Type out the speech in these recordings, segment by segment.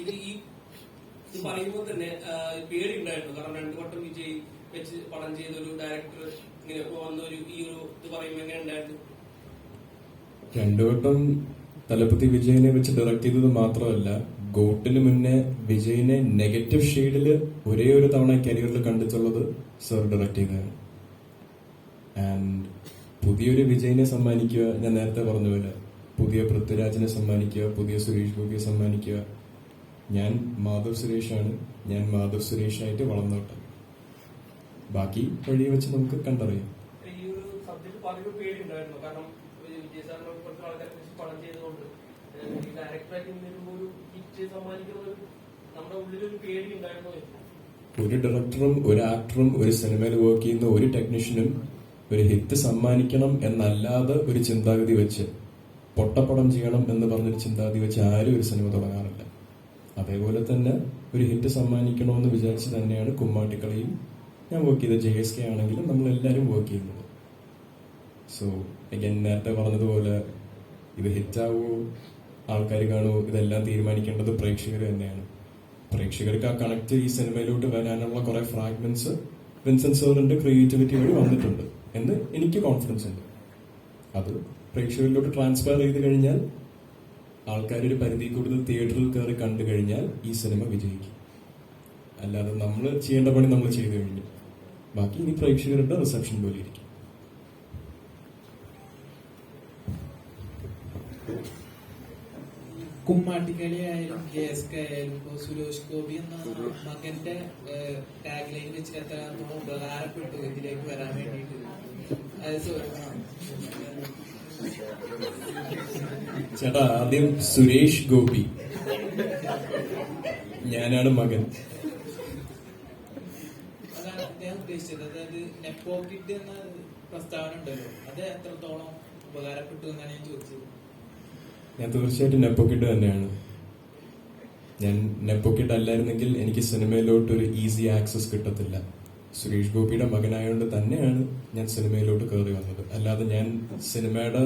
ഇത് ഈ ഇത് പറയുമ്പോൾ തന്നെ പേടി ഉണ്ടായിരുന്നു കാരണം രണ്ടു വട്ടം വിജയ് വെച്ച് പടം ചെയ്ത ഒരു ഡയറക്ടർ ഇങ്ങനെ വന്ന ഒരു ഈ ഒരു ഇത് പറയുമ്പോൾ എങ്ങനെ ഉണ്ടായിരുന്നു? രണ്ടു വട്ടം തലപ്പത്തി വിജയനെ വെച്ച് ഡയറക്ട് ചെയ്തത് മാത്രമല്ല ഗോട്ടിന് മുന്നേ വിജയിനെ നെഗറ്റീവ് ഷെയ്ഡിൽ ഒരേ ഒരു തവണ കരിയറിൽ കണ്ടിട്ടുള്ളത് സർ ഡയറക്ട് ചെയ്തതാണ്. ആൻഡ് പുതിയൊരു വിജയിനെ സമ്മാനിക്കുക ഞാൻ നേരത്തെ പറഞ്ഞ പോലെ പുതിയ പൃഥ്വിരാജിനെ സമ്മാനിക്കുക പുതിയ സുരേഷ് ഗോപിയെ സമ്മാനിക്കുക ഞാൻ മാധവ് സുരേഷാണ്. ഞാൻ മാധവ് സുരേഷായിട്ട് വളർന്നോട്ടെ ബാക്കി വഴിയെ വെച്ച് നമുക്ക് കണ്ടറിയാം. ഒരു ഡയറക്ടറും ഒരു ആക്ടറും ഒരു സിനിമയിൽ വർക്ക് ചെയ്യുന്ന ഒരു ടെക്നീഷ്യനും ഒരു ഹിറ്റ് സമ്മാനിക്കണം എന്നല്ലാതെ ഒരു ചിന്താഗതി വെച്ച് പൊട്ടപ്പടം ചെയ്യണം എന്ന് പറഞ്ഞൊരു ചിന്താഗതി വെച്ച് ആരും ഒരു സിനിമ തുടങ്ങാറില്ല. അതേപോലെ തന്നെ ഒരു ഹിറ്റ് സമ്മാനിക്കണമെന്ന് വിചാരിച്ച് തന്നെയാണ് കുമ്മാട്ടിക്കളിയും ഞാൻ വർക്ക് ചെയ്ത ജെ എസ് കെ ആണെങ്കിലും നമ്മൾ എല്ലാവരും വർക്ക് ചെയ്യുന്നത്. സോ എനിക്ക് നേരത്തെ പറഞ്ഞതുപോലെ ഇത് ഹിറ്റാവോ ആൾക്കാർ കാണുമോ ഇതെല്ലാം തീരുമാനിക്കേണ്ടത് പ്രേക്ഷകർ തന്നെയാണ്. പ്രേക്ഷകർക്ക് ആ കണക്ട് ഈ സിനിമയിലോട്ട് വരാനുള്ള കുറെ ഫ്രാഗ്മെന്റ്സ് വിൻസെന്റ് സാറിന്റെ ക്രിയേറ്റിവിറ്റി വഴി വന്നിട്ടുണ്ട് എന്ന് എനിക്ക് കോൺഫിഡൻസ് ഉണ്ട്. അത് പ്രേക്ഷകരിലോട്ട് ട്രാൻസ്ഫർ ചെയ്ത് കഴിഞ്ഞാൽ ആൾക്കാർ ഒരു പരിധി കൂടുതൽ തിയേറ്ററിൽ കയറി കണ്ടു കഴിഞ്ഞാൽ ഈ സിനിമ വിജയിക്കും. അല്ലാതെ നമ്മൾ ചെയ്യേണ്ട പണി നമ്മൾ ചെയ്തു കഴിഞ്ഞു. ബാക്കി ഇനി പ്രേക്ഷകരുടെ റിസപ്ഷൻ പോലെ ഇരിക്കും. കുമ്മാട്ടിക്കളി ആയാലും കെ എസ് കെ ആയാലും ഇപ്പൊ സുരേഷ് ഗോപി എന്ന മകന്റെ ടാഗ് ലൈൻ വെച്ച് എത്രത്തോളം ഉപകാരപ്പെട്ടു ഇതിലേക്ക് വരാൻ വേണ്ടിയിട്ട്. ചേട്ടാ ആദ്യം സുരേഷ് ഗോപി. ഞാനാണ് മകൻ. അതാണ് അദ്ദേഹം ഉദ്ദേശിച്ചത്. അതായത് നെപ്പോക്കിറ്റ് എന്ന പ്രസ്താവന ഉണ്ടല്ലോ. അത് എത്രത്തോളം ഉപകാരപ്പെട്ടു എന്നാണ് ഞാൻ ചോദിച്ചത്. ഞാൻ തീർച്ചയായിട്ടും നെപ്പോക്കിട്ട് തന്നെയാണ്. ഞാൻ നെപ്പോക്കിട്ട് അല്ലായിരുന്നെങ്കിൽ എനിക്ക് സിനിമയിലോട്ട് ഒരു ഈസി ആക്സസ് കിട്ടത്തില്ല. സുരേഷ് ഗോപിയുടെ മകനായതുകൊണ്ട് തന്നെയാണ് ഞാൻ സിനിമയിലോട്ട് കയറി വന്നത്. അല്ലാതെ ഞാൻ സിനിമയുടെ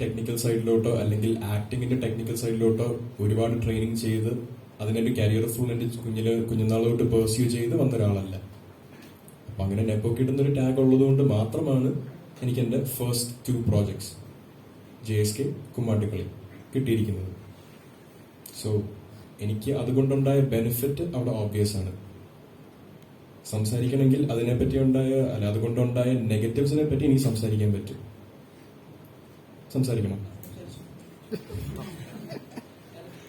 ടെക്നിക്കൽ സൈഡിലോട്ടോ അല്ലെങ്കിൽ ആക്ടിങ്ങിന്റെ ടെക്നിക്കൽ സൈഡിലോട്ടോ ഒരുപാട് ട്രെയിനിങ് ചെയ്ത് അതിന്റെ കരിയർ ഫുൾ എന്റെ കുഞ്ഞിൽ കുഞ്ഞുനാളോട്ട് പെർസ്യൂ ചെയ്ത് വന്ന ഒരാളല്ല അപ്പൊ അങ്ങനെ നെപ്പോ കിട്ടുന്ന ഒരു ടാഗ് ഉള്ളതുകൊണ്ട് മാത്രമാണ് എനിക്ക് എന്റെ first two projects J S K Kummattikali കിട്ടിയിരിക്കുന്നത്. സോ എനിക്ക് അതുകൊണ്ടുണ്ടായ ബെനിഫിറ്റ് അവിടെ ഓബ്വിയസ് ആണ്. സംസാരിക്കണമെങ്കിൽ അതിനെപ്പറ്റി ഉണ്ടായ അല്ല അതുകൊണ്ടുണ്ടായ നെഗറ്റീവ്സിനെ പറ്റി എനിക്ക് സംസാരിക്കാൻ പറ്റും. സംസാരിക്കണം.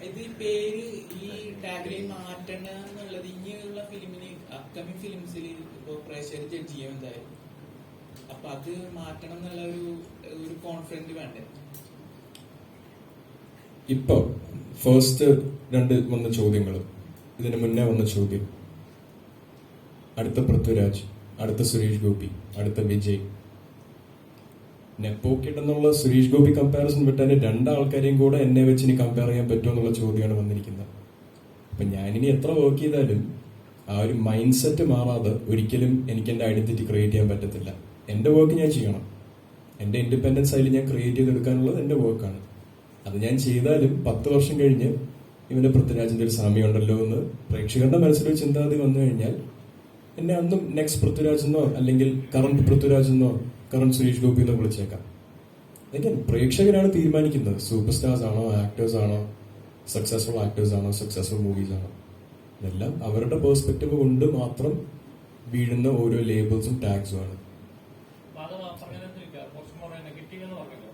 ഇത് പേര് ഈ ടാഗ്ലൈൻ മാറ്റണ എന്നുള്ളത് ഇനിയുള്ള ഫിലിമിന് അപ്കമിങ് ഫിലിംസിൽ ഇപ്പൊ പ്രേക്ഷകർ ജഡ്ജ് ചെയ്യും എന്തായാലും. അപ്പൊ അത് മാറ്റണം എന്നുള്ള ഒരു വേണ്ടേ? ഇപ്പൊ ഫസ്റ്റ് രണ്ട് വന്ന ചോദ്യങ്ങൾ ഇതിന് മുന്നേ വന്ന ചോദ്യം. അടുത്ത പൃഥ്വിരാജ് അടുത്ത സുരേഷ് ഗോപി അടുത്ത വിജയ്. നെപ്പോക്കിട്ട് എന്നുള്ള സുരേഷ് ഗോപി കമ്പാരിസൺ വിട്ടാൽ രണ്ടാൾക്കാരെയും കൂടെ എന്നെ വെച്ച് ഇനി കമ്പയർ ചെയ്യാൻ പറ്റുമോ എന്നുള്ള ചോദ്യമാണ് വന്നിരിക്കുന്നത്. അപ്പൊ ഞാനിനി എത്ര വർക്ക് ചെയ്താലും ആ ഒരു മൈൻഡ് സെറ്റ് മാറാതെ ഒരിക്കലും എനിക്ക് എന്റെ ഐഡന്റിറ്റി ക്രിയേറ്റ് ചെയ്യാൻ പറ്റത്തില്ല. എന്റെ വർക്ക് ഞാൻ ചെയ്യണം. എന്റെ ഇൻഡിപെൻഡൻസ് അതിൽ ഞാൻ ക്രിയേറ്റ് ചെയ്തെടുക്കാനുള്ളത് എന്റെ വർക്കാണ് അത് ഞാൻ ചെയ്താലും പത്ത് വർഷം കഴിഞ്ഞ് ഇവന്റെ പൃഥ്വിരാജിന്റെ ഒരു സാമ്യം ഉണ്ടല്ലോ എന്ന് പ്രേക്ഷകരുടെ മനസ്സിലൊരു ചിന്താഗതി വന്നു കഴിഞ്ഞാൽ എന്നെ അന്നും നെക്സ്റ്റ് പൃഥ്വിരാജ് എന്നോ അല്ലെങ്കിൽ കറണ്ട് പൃഥ്വിരാജ് എന്നോ കറണ്ട് സുരേഷ് ഗോപി എന്നോ വിളിച്ചേക്കാം. അല്ലെങ്കിൽ പ്രേക്ഷകരാണ് തീരുമാനിക്കുന്നത്. സൂപ്പർ സ്റ്റാർസ് ആണോ ആക്ടേഴ്സ് ആണോ സക്സസ്ഫുൾ ആക്ടേഴ്സ് ആണോ സക്സസ്ഫുൾ മൂവീസ് ആണോ. ഇതെല്ലാം അവരുടെ പേഴ്സ്പെക്റ്റീവ് കൊണ്ട് മാത്രം വീഴുന്ന ഓരോ ലേബിൾസും ടാഗ്സും ആണ്. കുറച്ചും കൂടെ നെഗറ്റീവ് എന്ന് പറഞ്ഞല്ലോ.